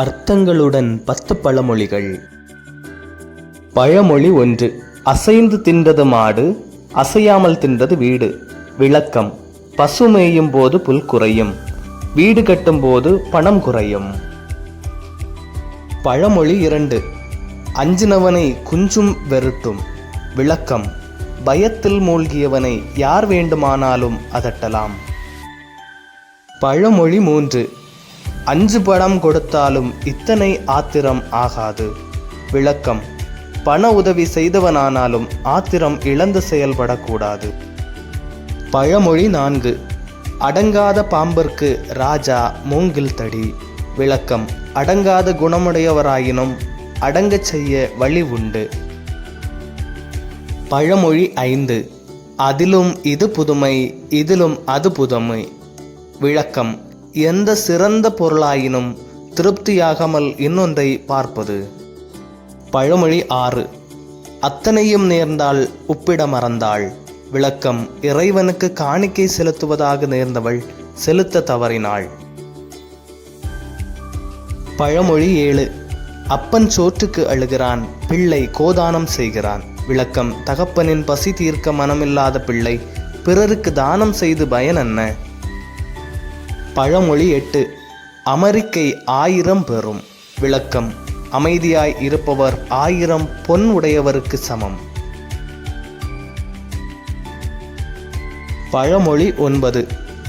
அர்த்தங்களுடன் பத்து பழமொழிகள். பழமொழி ஒன்று அசைந்து தின்றது மாடு அசையாமல் தின்றது வீடு. விளக்கம் பசு மேயும் போது புல் குறையும் வீடு கட்டும் போது பணம் குறையும். பழமொழி இரண்டு அஞ்சினவனை குஞ்சும் வெருட்டும் விளக்கம் பயத்தில் மூழ்கியவனை யார் வேண்டுமானாலும் அதட்டலாம். பழமொழி மூன்று அஞ்சு படம் கொடுத்தாலும் இத்தனை ஆத்திரம் ஆகாது. விளக்கம் பண உதவி செய்தவனானாலும் ஆத்திரம் இழந்து செயல்படக்கூடாது. பழமொழி நான்கு அடங்காத பாம்பிற்கு ராஜா மூங்கில் தடி. விளக்கம் அடங்காத குணமுடையவராயினும் அடங்கச் செய்ய வழி உண்டு. பழமொழி ஐந்து அதிலும் இது புதுமை இதிலும் அது புதுமை. விளக்கம் எந்த சிறந்த பொருளாயினும் திருப்தியாகாமல் இன்னொன்றை பார்ப்பது. பழமொழி ஆறு. அத்தனையும் நேர்ந்தால் உப்பிட மறந்தாள் விளக்கம் இறைவனுக்கு காணிக்கை செலுத்துவதாக நேர்ந்தவள் செலுத்த தவறினாள். பழமொழி ஏழு. அப்பன் சோற்றுக்கு அழுகிறான் பிள்ளை கோதானம் செய்கிறான். விளக்கம் தகப்பனின் பசி தீர்க்க மனமில்லாத பிள்ளை பிறருக்கு தானம் செய்து பயன் என்ன பழமொழி எட்டு. அமெரிக்கை ஆயிரம் பெறும். விளக்கம். அமைதியாய் இருப்பவர் ஆயிரம் பொன் உடையவருக்கு சமம். பழமொழி ஒன்பது.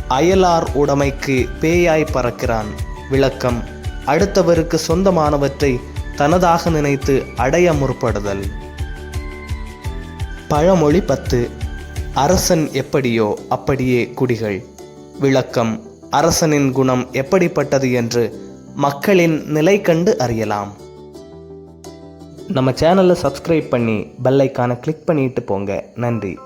அயலார் உடைமைக்கு பேயாய் பறக்கிறான். விளக்கம். அடுத்தவருக்கு சொந்தமானவற்றை தனதாக நினைத்து அடைய முற்படுதல். பழமொழி பத்து. அரசன் எப்படியோ அப்படியே குடிகள். விளக்கம். அரசனின் குணம் எப்படிப்பட்டது என்று மக்களின் நிலை கண்டு அறியலாம். நம்ம சேனலை சப்ஸ்கிரைப் பண்ணி பெல்லைக்கான கிளிக் பண்ணிட்டு போங்க. நன்றி.